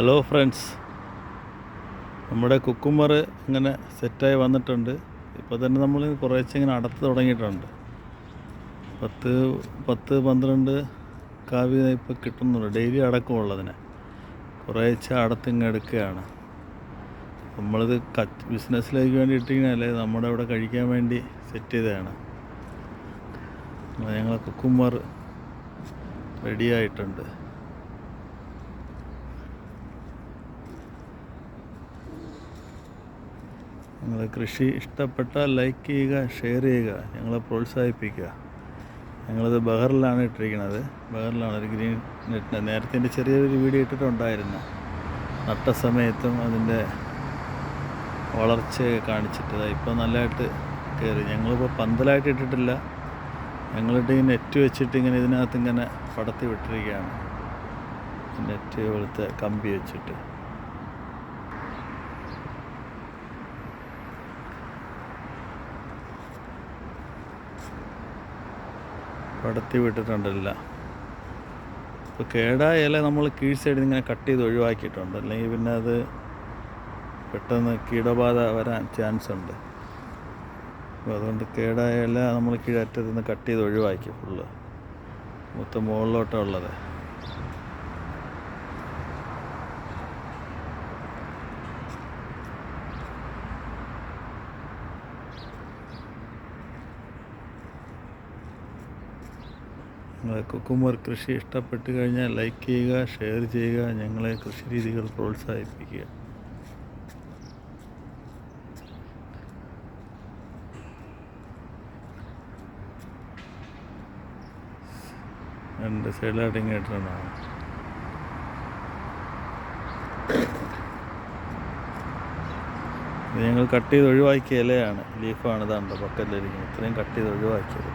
Hello friends നമ്മുടെ cucumber ഇങ്ങനെ സെറ്റായി വന്നിട്ടുണ്ട്. ഇപ്പോൾ തന്നെ നമ്മൾ കുറേശ്ശെ ഇങ്ങനെ അടത്ത് തുടങ്ങിയിട്ടുണ്ട്. പത്ത് പത്ത് പന്ത്രണ്ട് കാവ്യ ഇപ്പോൾ കിട്ടുന്നുണ്ട്. ഡെയിലി അടക്കമുള്ളതിനെ. കുറേശ്ശെ അടത്തിങ്ങ് എടുക്കുകയാണ്. നമ്മളിത് ക ബിസിനസ്സിലേക്ക് വേണ്ടി ഇട്ടിങ്ങനല്ലേ നമ്മുടെ ഇവിടെ കഴിക്കാൻ വേണ്ടി സെറ്റ് ചെയ്തതാണ്. ഞങ്ങൾ കുക്കുമർ റെഡി നിങ്ങൾ കൃഷി ഇഷ്ടപ്പെട്ടാൽ ലൈക്ക് ചെയ്യുക ഷെയർ ചെയ്യുക ഞങ്ങളെ പ്രോത്സാഹിപ്പിക്കുക. ഞങ്ങളത് ബഹറിലാണ് ഇട്ടിരിക്കുന്നത്. ബഹറിലാണ് ഒരു ഗ്രീൻ നെറ്റിന്റെ നേരത്തെ എന്റെ ചെറിയൊരു വീഡിയോ ഇട്ടിട്ടുണ്ടായിരുന്നു. നട്ട സമയത്തും അതിന്റെ വളർച്ചയൊക്കെ കാണിച്ചിട്ട് ഇപ്പോൾ നല്ലതായിട്ട് കയറി. ഞങ്ങളിപ്പോൾ പന്തലായിട്ട് ഇട്ടിട്ടില്ല. ഞങ്ങളിട്ട് ഈ നെറ്റ് വെച്ചിട്ട് ഇങ്ങനെ ഇതിനകത്ത് ഇങ്ങനെ പടത്തി വിട്ടിരിക്കുകയാണ്. നെറ്റ് പോലത്തെ കമ്പി വെച്ചിട്ട്. പടത്തി വിട്ടിട്ടുണ്ടല്ല ഇപ്പോൾ കേടായ ഇല നമ്മൾ കീഴ് സൈഡിൽ ഇങ്ങനെ കട്ട് ചെയ്ത് ഒഴിവാക്കിയിട്ടുണ്ട്. അല്ലെങ്കിൽ പിന്നെ അത് പെട്ടെന്ന് കീടബാധ വരാൻ ചാൻസ് ഉണ്ട്. അപ്പോൾ അതുകൊണ്ട് കേടായ ഇല നമ്മൾ കീഴറ്റത്ത് നിന്ന് കട്ട് ചെയ്ത് ഒഴിവാക്കി ഫുള്ള് മൊത്തം മുകളിലോട്ടുള്ളത് നിങ്ങളെ കുക്കുമ്പർ കൃഷി ഇഷ്ടപ്പെട്ട് കഴിഞ്ഞാൽ ലൈക്ക് ചെയ്യുക ഷെയർ ചെയ്യുക ഞങ്ങളെ കൃഷി രീതികൾ പ്രോത്സാഹിപ്പിക്കുക. രണ്ട് സൈഡിലായിട്ട് ഇത് ഞങ്ങൾ കട്ട് ചെയ്ത് ഒഴിവാക്കിയ ഇലയാണ് ലീഫാണ് ഇതാണ്ട് ബക്കറ്റിലിരിക്കുന്നത് ഇത്രയും കട്ട് ചെയ്ത് ഒഴിവാക്കിയത്.